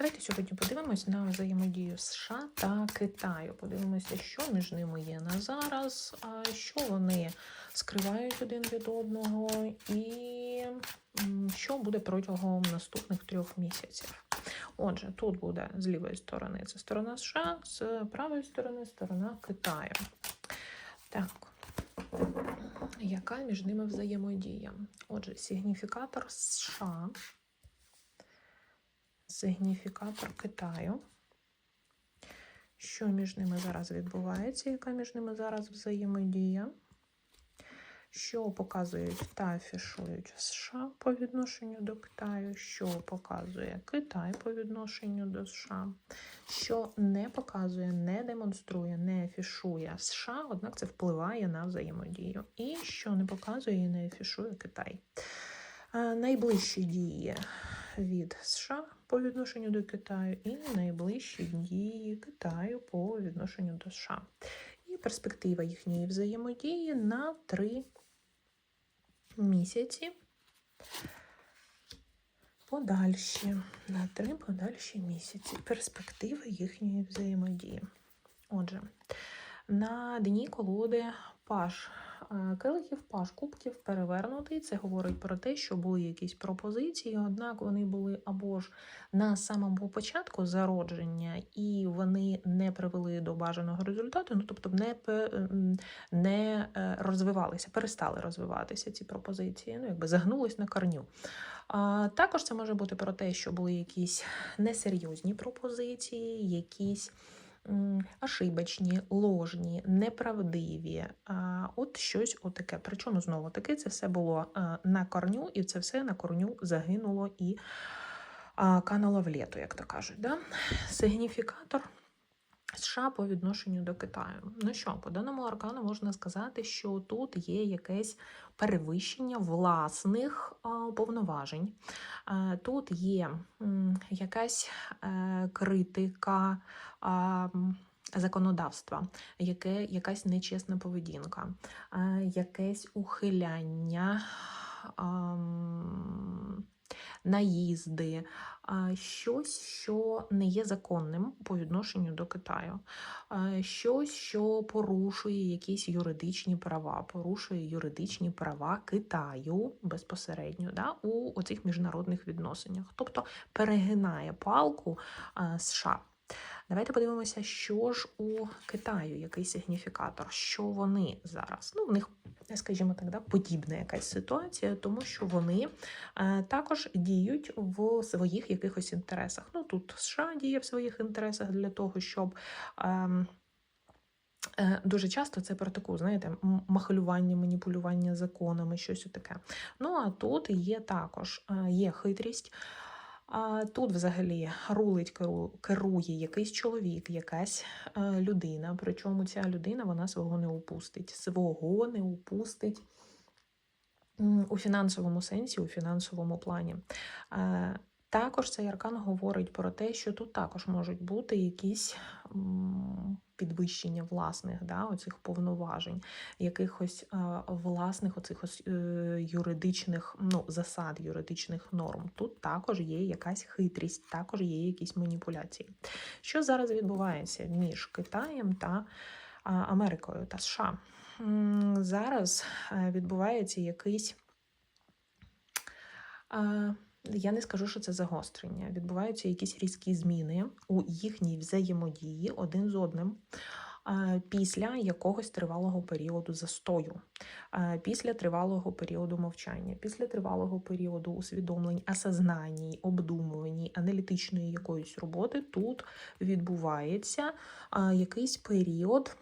Давайте сьогодні подивимось на взаємодію США та Китаю. Подивимося, що між ними є на зараз, що вони скривають один від одного, і що буде протягом наступних трьох місяців. Отже, тут буде з лівої сторони це сторона США, з правої сторони сторона Китаю. Так. Яка між ними взаємодія? Отже, сигніфікатор США, сигніфікатор Китаю. Що між ними зараз відбувається? Яка між ними зараз взаємодія? Що показують та афішують США по відношенню до Китаю, що показує Китай по відношенню до США, що не показує, не демонструє, не афішує США, однак це впливає на взаємодію. І що не показує і не афішує Китай. Е, Найближчі дії від США по відношенню до Китаю, і найближчі дії Китаю по відношенню до США. І перспектива їхньої взаємодії на три місяці. Подальші, на три подальші місяці. Перспективи їхньої взаємодії. Отже, на дні колоди паш келихів, паш кубків перевернутий. Це говорить про те, що були якісь пропозиції, однак вони були або ж на самому початку зародження, і вони не привели до бажаного результату, ну тобто не, не е, розвивалися, перестали розвиватися ці пропозиції, ну якби загнулись на корню. А, також це може бути про те, що були якісь несерйозні пропозиції, якісь ошибочні, ложні, неправдиві. От щось отаке. Причому знову таки це все було на корню, і це все на корню загинуло і кануло в літо, як то кажуть. Да? Сигніфікатор. США по відношенню до Китаю. Ну що, по даному аркану можна сказати, що тут є якесь перевищення власних повноважень. Тут є якась е, критика законодавства, яке, якась нечесна поведінка, е, якесь ухиляння. Наїзди, щось, що не є законним по відношенню до Китаю, щось, що порушує якісь юридичні права, порушує юридичні права Китаю безпосередньо да, у оцих міжнародних відносинах, тобто перегинає палку США. Давайте подивимося, що ж у Китаю, який сигніфікатор, що вони зараз. Ну, в них, скажімо так, да, подібна якась ситуація, тому що вони е, також діють в своїх якихось інтересах. Ну, тут США діє в своїх інтересах для того, щоб. ем, е, Дуже часто це про таку, знаєте, м- махлювання, маніпулювання законами, щось таке. Ну а тут є також е, є хитрість. А тут взагалі рулить, керу- керує якийсь чоловік, якась е, людина. Причому ця людина вона свого не упустить. Свого не упустить у фінансовому сенсі, у фінансовому плані. Е, Також цей аркан говорить про те, що тут також можуть бути якісь підвищення власних да, оцих повноважень, якихось е, власних оцих ось, е, юридичних ну, засад, юридичних норм. Тут також є якась хитрість, також є якісь маніпуляції. Що зараз відбувається між Китаєм та а, Америкою та США? Зараз е, відбувається якийсь. Я не скажу, що це загострення. Відбуваються якісь різкі зміни у їхній взаємодії один з одним після якогось тривалого періоду застою, після тривалого періоду мовчання, після тривалого періоду усвідомлень, осознаній, обдумуваній, аналітичної якоїсь роботи тут відбувається якийсь період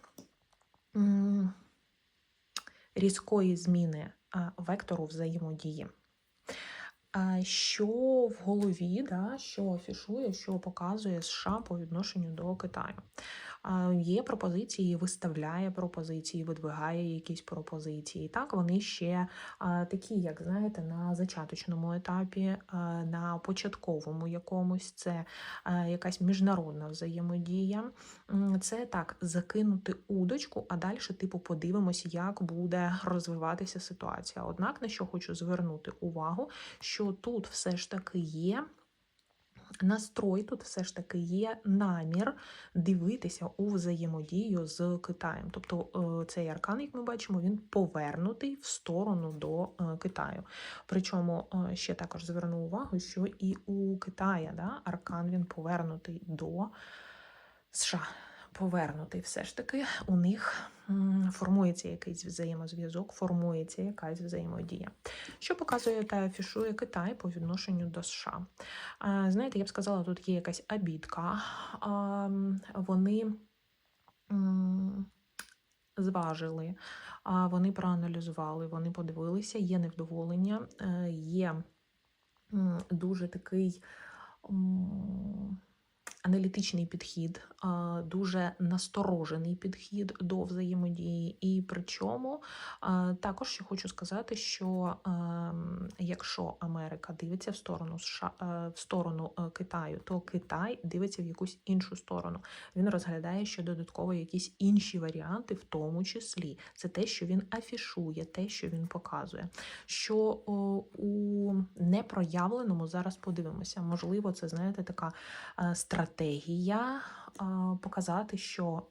різкої зміни вектору взаємодії. Що в голові, да, що афішує, що показує США по відношенню до Китаю. Є пропозиції, виставляє пропозиції, видвигає якісь пропозиції. Так, вони ще такі, як знаєте, на зачаточному етапі, на початковому якомусь це якась міжнародна взаємодія. Це так, закинути удочку, а далі, типу, подивимось, як буде розвиватися ситуація. Однак на що хочу звернути увагу, що тут все ж таки є настрой тут все ж таки є намір дивитися у взаємодію з Китаєм. Тобто е, цей аркан, як ми бачимо, він повернутий в сторону до е, Китаю. Причому е, ще також зверну увагу, що і у Китая да, аркан він повернутий до США. Повернутий все ж таки у них формується якийсь взаємозв'язок, формується якась взаємодія. Що показує та афішує Китай по відношенню до США? Знаєте, я б сказала, тут є якась обідка. Вони зважили, вони проаналізували, вони подивилися, є невдоволення, е, є дуже такий. Аналітичний підхід, дуже насторожений підхід до взаємодії, і причому а, також ще хочу сказати, що ем, якщо Америка дивиться в сторону США, е, в сторону е, Китаю, то Китай дивиться в якусь іншу сторону. Він розглядає ще додатково якісь інші варіанти, в тому числі це те, що він афішує, те, що він показує. Що у непроявленому зараз подивимося. Можливо, це знаєте така е, стратегія показати, що.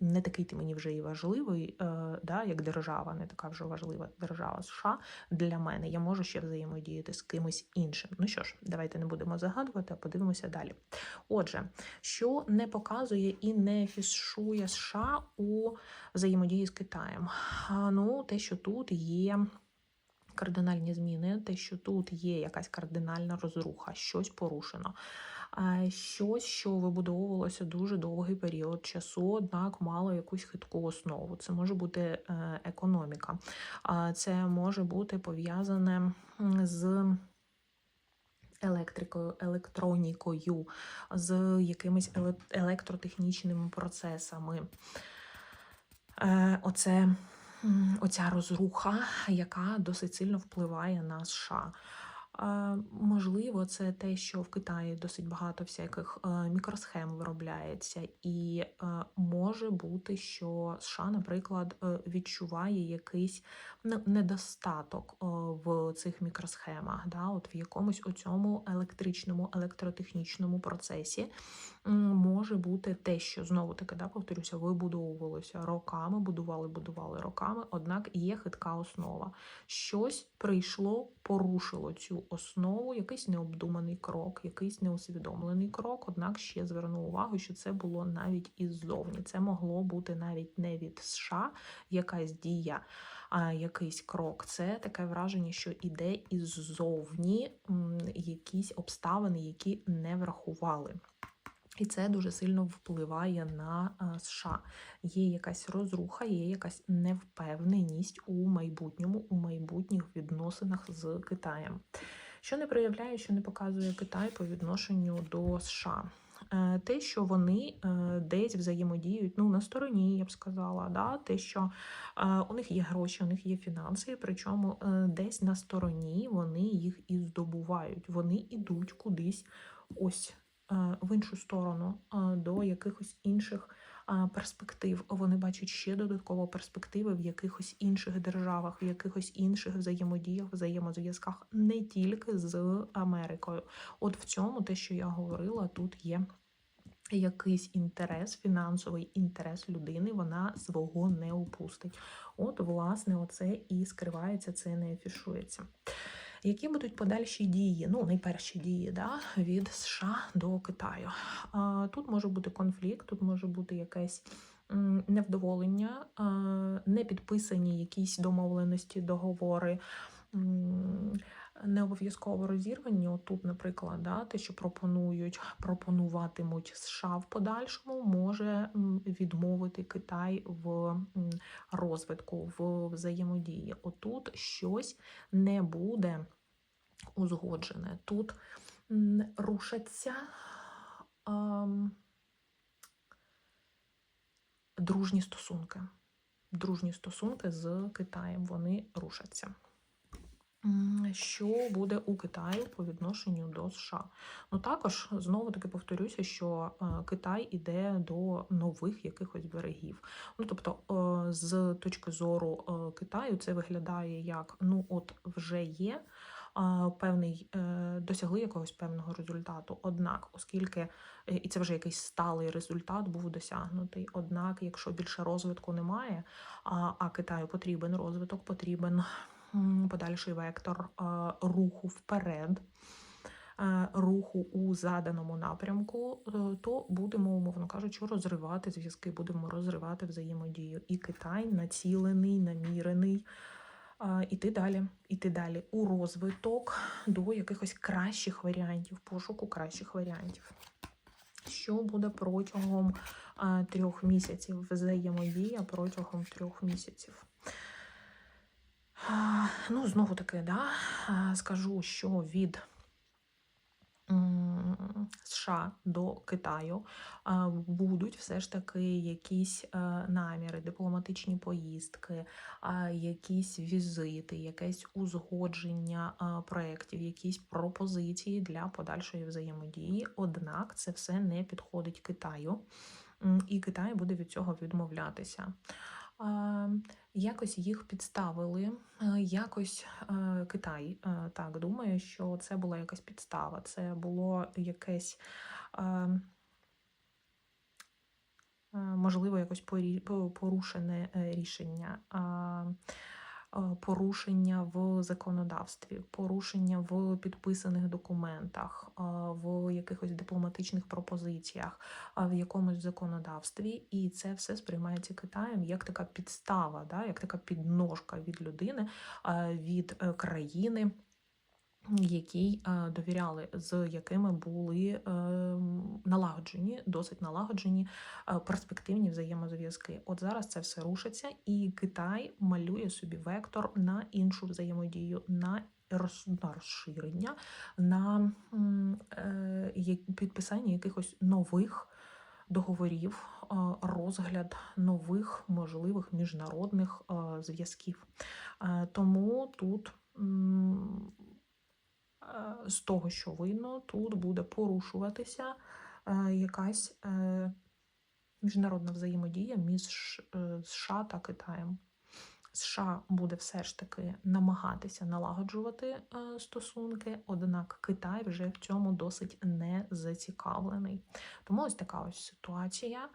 не такий ти мені вже і важливий, е, да, як держава, не така вже важлива держава США для мене. Я можу ще взаємодіяти з кимось іншим. Ну що ж, давайте не будемо загадувати, а подивимося далі. Отже, що не показує і не фішує США у взаємодії з Китаєм? Ну, те, що тут є. Кардинальні зміни, те, що тут є якась кардинальна розруха, щось порушено, щось, що вибудовувалося дуже довгий період часу, однак мало якусь хитку основу. Це може бути е, економіка, це може бути пов'язане з. Електрикою, електронікою, з якимись електротехнічними процесами. Е, Оце оця розруха, яка досить сильно впливає на США. Можливо, це те, що в Китаї досить багато всяких е, мікросхем виробляється, і е, може бути, що США, наприклад, е, відчуває якийсь недостаток в цих мікросхемах, да, от в якомусь у цьому електричному електротехнічному процесі може бути те, що знову таки да, повторюся, вибудовувалося роками, будували, будували роками, однак є хитка основа. Щось прийшло, порушило цю основу, якийсь необдуманий крок, якийсь неусвідомлений крок. Однак ще зверну увагу, що це було навіть іззовні. Це могло бути навіть не від США якась дія. А якийсь крок, це таке враження, що іде іззовні якісь обставини, які не врахували. І це дуже сильно впливає на е, США. Є якась розруха, є якась невпевненість у майбутньому, у майбутніх відносинах з Китаєм. Що не проявляє, що не показує Китай по відношенню до США. Е, Те, що вони е, десь взаємодіють ну, на стороні, я б сказала, да? те, що у них є гроші, у них є фінанси, причому десь на стороні вони їх і здобувають. Вони йдуть кудись ось в іншу сторону, е, до якихось інших е, перспектив. Вони бачать ще додатково перспективи в якихось інших державах, в якихось інших взаємодіях, взаємозв'язках, не тільки з Америкою. От в цьому те, що я говорила, тут є. Якийсь інтерес, фінансовий інтерес людини, вона свого не упустить. От, власне, оце і скривається, це не афішується. Які будуть подальші дії? Ну, найперші дії да, від США до Китаю. А, Тут може бути конфлікт, тут може бути якесь невдоволення, не підписані якісь домовленості, договори. Не обов'язково розірвані. От тут, наприклад, да, те, що пропонують, пропонуватимуть США в подальшому, може відмовити Китай в розвитку, в взаємодії. Отут щось не буде узгоджене. Тут рушаться дружні стосунки. Дружні стосунки з Китаєм вони рушаться. Що буде у Китаю по відношенню до США? Ну також знову таки повторюся, що е, Китай іде до нових якихось берегів. Ну тобто, е, з точки зору е, Китаю, це виглядає як ну, от вже є певний, досягли якогось певного результату. Однак, оскільки і це вже якийсь сталий результат був досягнутий. Однак, якщо більше розвитку немає, а, Китаю потрібен розвиток, потрібен подальший вектор руху вперед. е, Руху у заданому напрямку, е, то будемо, умовно кажучи, розривати зв'язки, будемо розривати взаємодію. І Китай націлений, намірений іти далі, іти далі у розвиток до якихось кращих варіантів, пошуку кращих варіантів. Що буде протягом трьох місяців? Взаємодія протягом трьох місяців. Ну, знову таки, да, скажу, що від США до Китаю будуть все ж таки якісь е, наміри, дипломатичні поїздки, якісь візити, якесь узгодження проєктів, якісь пропозиції для подальшої взаємодії. Однак це все не підходить Китаю, і Китай буде від цього відмовлятися. Якось їх підставили, е, якось е, Китай е, так думає, що це була якась підстава, це було якесь. Можливо, якось порушене рішення, порушення в законодавстві, порушення в підписаних документах, в якихось дипломатичних пропозиціях, в якомусь законодавстві, і це все сприймається Китаєм як така підстава, да, як така підножка від людини, від е, країни. Якій е, довіряли, з якими були е, налагоджені, досить налагоджені е, перспективні взаємозв'язки. От зараз це все рушиться, і Китай малює собі вектор на іншу взаємодію, на розширення, на підписання якихось нових договорів, розгляд нових можливих міжнародних зв'язків. Тому тут. Е, з того, що видно, тут буде порушуватися е, якась е, міжнародна взаємодія між США та Китаєм. США буде все ж таки намагатися налагоджувати стосунки, однак Китай вже в цьому досить не зацікавлений. Тому ось така ось ситуація.